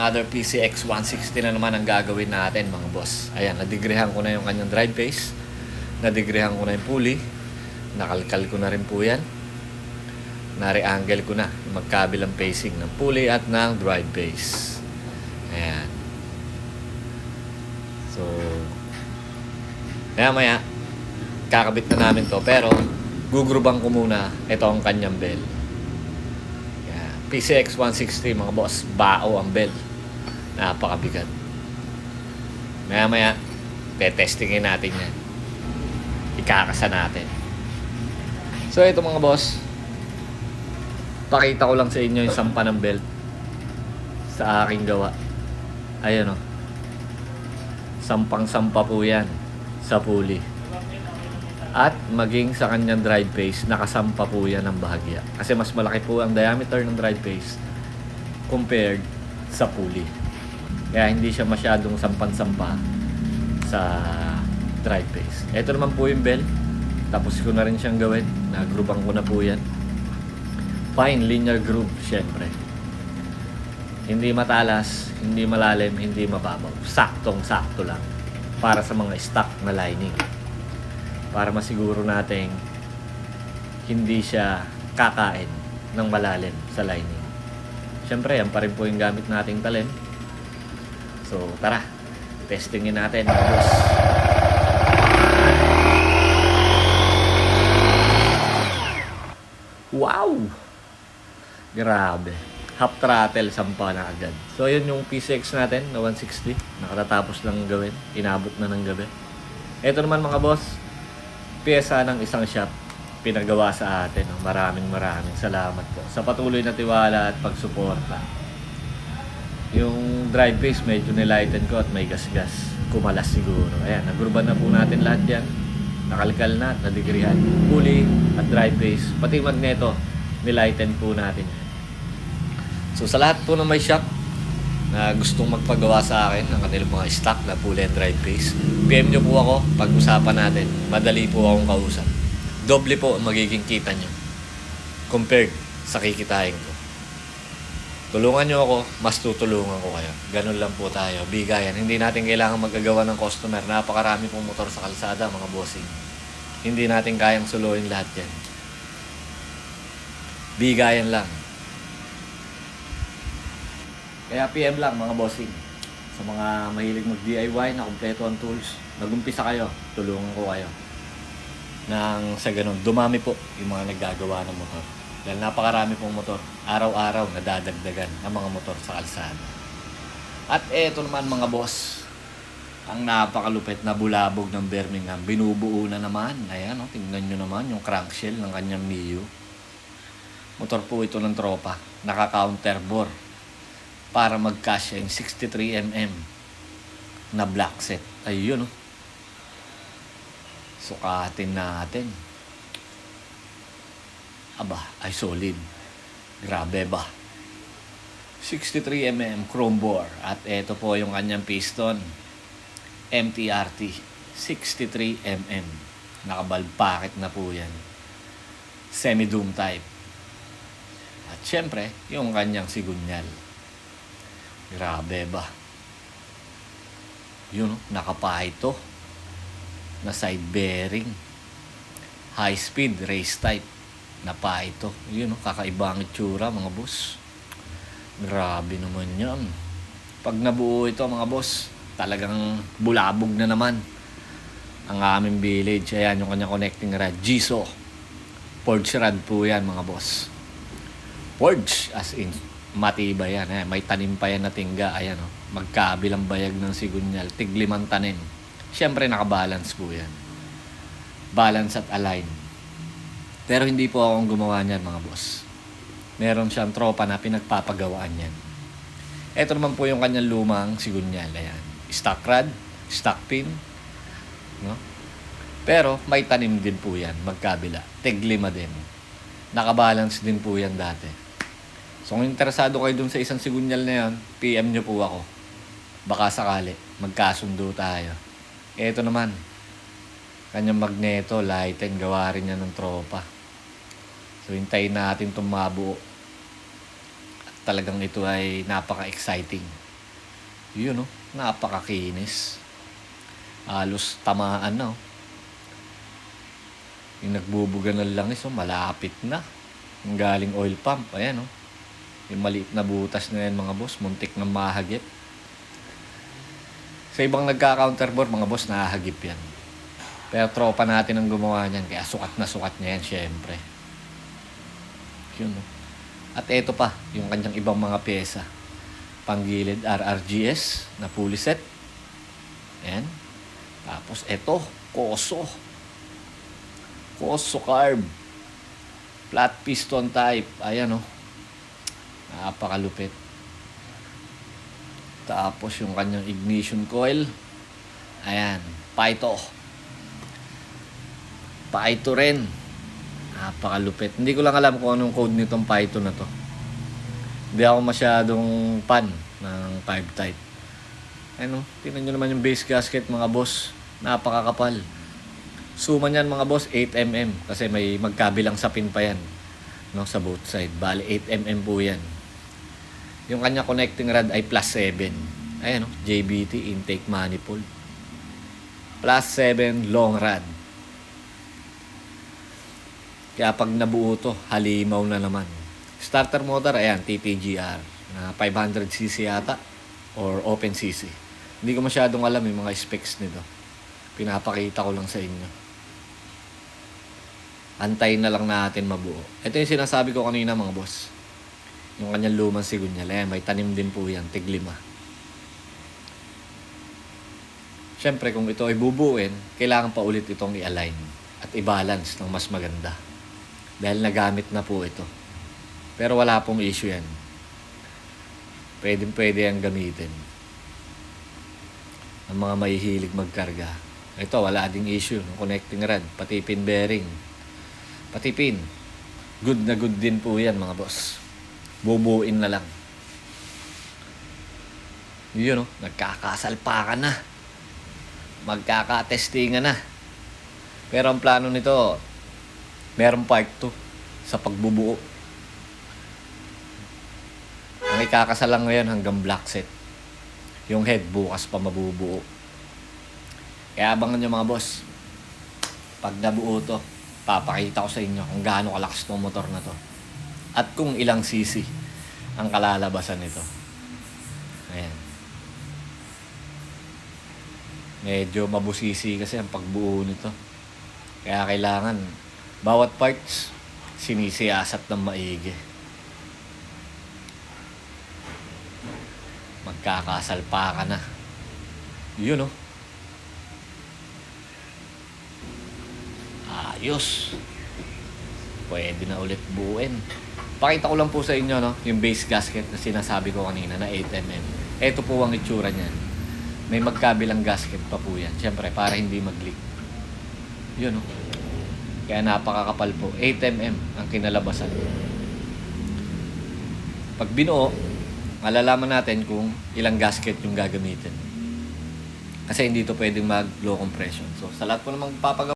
another PCX 160 na naman ang gagawin natin mga boss. Ayan, nadigrihan ko na yung kanyang drive base. Nadigrihan ko na yung pulley. Nakalkal ko na rin po yan. Nare-angle ko na yung magkabilang pacing ng pulley at ng drive base. Ayan. So, maya maya, kakabit na namin to. Pero, gugurubang ko muna ito ang kanyang bell. PCX 160 mga boss, bao ang bell. Napakabigat. Maya maya, tetestingin natin yan. Ikakasa natin. So ito mga boss, pakita ko lang sa inyo yung sampa ng belt sa aking gawa. Ayan o. Sampang-sampa po yan sa pulley. At maging sa kanyang drive base, nakasampa po yan ng bahagya. Kasi mas malaki po ang diameter ng drive base compared sa pulley. Kaya hindi siya masyadong sampan-sampa sa drive base. Ito naman po yung bell. Tapos ko na rin siyang gawin. Nagrubang ko na po yan. Fine linear groove, syempre. Hindi matalas, hindi malalim, hindi mababaw. Saktong-sakto lang. Para sa mga stock na lining para masiguro nating hindi siya kakain ng malalim sa lining. Siyempre, yan pa rin po yung gamit nating talim. So, tara. Testingin natin, boss. Wow! Grabe. Half throttle, sampa na agad. So, yun yung PCX natin na 160. Nakatatapos lang gawin. Inabot na ng gabi. Ito naman mga boss, pyesa ng isang shop pinagawa sa atin. Maraming maraming salamat po sa patuloy na tiwala at pagsuporta. Yung drive base medyo nilighten ko at may gas-gas. Kumalas siguro. Ayan, nagruban na po natin lahat yan. Nakalkal na at nadigrihan. Pulley at drive base. Pati magneto, nilighten po natin. So sa lahat po na may shop, na gustong magpagawa sa akin ng kanilang mga stock na pulley and drive base, PM nyo po ako, pag-usapan natin. Madali po akong kausap. Doble po ang magiging kita nyo compared sa kikitain ko. Tulungan nyo ako, mas tutulungan ko kayo. Ganun lang po tayo. Bigayan. Hindi natin kailangan magagawa ng customer. Napakarami pong motor sa kalsada, mga bossing. Hindi natin kayang suluhin lahat yan. Bigayan lang. Kaya PM lang mga bossing. Sa mga mahilig mag-DIY na kumpleto ang tools, nagumpisa kayo, tulungan ko kayo. Nang sa ganun, dumami po yung mga naggagawa ng motor. Dahil napakarami pong motor, araw-araw nadadagdagan ang mga motor sa kalsada. At eto naman mga boss, ang napakalupit na bulabog ng Birmingham, binubuo na naman. Ayan, oh, tingnan nyo naman yung crankshell ng kanyang Mio. Motor po ito ng tropa, naka-counter bore para magkasya yung 63mm na black set. Ayun, oh. Sukatin natin. Aba, ay solid. Grabe ba? 63mm chrome bore. At ito po yung kanyang piston. MTRT 63mm. Nakabalbakit na po yan. Semi-doom type. At syempre, yung kanyang sigunyal. Grabe ba? Yun, oh, nakapa ito. Na side bearing. High speed, race type. Napa ito. Yun, oh, kakaiba ang itsura, mga boss. Grabe naman yan. Pag nabuo ito, mga boss, talagang bulabog na naman ang aming village. Ayan, yung kanyang connecting rod. Jiso. Forge rod po yan, mga boss. Forge, as in, matibay yan. Eh. May tanim pa yan na tingga. Ayan, oh. magkabilang bayag ng sigunyal. Tiglimang tanim. Siyempre, nakabalance po yan. Balance at align. Pero hindi po akong gumawa niyan, mga boss. Meron siyang tropa na pinagpapagawaan yan. Ito naman po yung kanyang lumang sigunyal. Ayan. Stock rod, stock pin. No? Pero may tanim din po yan, magkabila. Tiglima din. Nakabalance din po yan dati. So kung interesado kayo dun sa isang sigunyal na yan, PM nyo po ako. Baka sakali, magkasundo tayo. Ito naman, kanyang magneto, lighten, gawa rin niya ng tropa. So hintayin natin itong mabuo. At talagang ito ay napaka-exciting. Yun, no? Napakakinis. Halos tamaan na, oh. Yung nagbubuga ng langis, oh, malapit na. Yung galing oil pump, ayan, oh. Yung maliit na butas na yan, mga boss, muntik na mahagip. Sa ibang nagka-counterbore, mga boss, nahagip yan. Pero tropa natin ang gumawa niyan, kaya sukat na sukat niya yan, syempre. Yun, no? At eto pa, yung kanyang ibang mga pyesa. Panggilid RRGS na pulley set. Ayan. Tapos eto, Koso. Koso carb. Flat piston type. Ayan, oh. Napakalupit. Tapos yung kanyang ignition coil. Ayan. Paito. Paito rin. Napakalupit. Hindi ko lang alam kung anong code nitong Python na to. Hindi ako masyadong fan ng 5 type. Ano, tingnan nyo naman yung base gasket mga boss. Napakakapal. Suma niyan mga boss 8mm kasi may magkabilang sapin pa yan no sa both side. Bali 8mm po yan. Yung kanya connecting rod ay plus 7. Ayan no, JBT intake manifold. Plus 7 long rod. Kaya pag nabuo to, halimaw na naman. Starter motor, ayan, TPGR. Na 500cc yata. Or open cc. Hindi ko masyadong alam yung mga specs nito. Pinapakita ko lang sa inyo. Antayin na lang natin mabuo. Ito yung sinasabi ko kanina mga boss. Yung kanyang lumang sigunyal. Ayan, may tanim din po yan. Tiglima. Siyempre, kung ito ay bubuin, kailangan pa ulit itong i-align at i-balance ng mas maganda. Dahil nagamit na po ito. Pero wala pong issue yan. Pwede pwede ang gamitin. Ang mga mahihilig magkarga. Ito, wala ding issue. ng Connecting rod, pati pin bearing. Pati pin. Good na good din po yan mga boss. Bubuin na lang. Yun o, nagkakasalpakan na. Magkakatestingan na. Pero ang plano nito, meron part 2 sa pagbubuo. Ang ikakasalang ngayon hanggang black set. Yung head bukas pa mabubuo. Kaya abangan nyo mga boss. Pag nabuo to, papakita ko sa inyo kung gaano kalakas ng motor na to. At kung ilang cc ang kalalabasan nito. Ayan. Medyo mabusisi kasi ang pagbuo nito. Kaya kailangan bawat parts sinisiyasat ng maigi. Magkakasalpa ka na. Yun oh. Ayos. Pwede na ulit buuin. Pakita ko lang po sa inyo no, yung base gasket na sinasabi ko kanina na 8mm. Ito po ang itsura niyan. May magkabilang gasket pa po yan. Siyempre, para hindi mag-leak. Yun oh. Kaya napakakapal po. 8mm ang kinalabasan. Pag binuo, malalaman natin kung ilang gasket yung gagamitin. Kasi hindi to pwedeng mag low compression. So, sa lahat po namang papagawa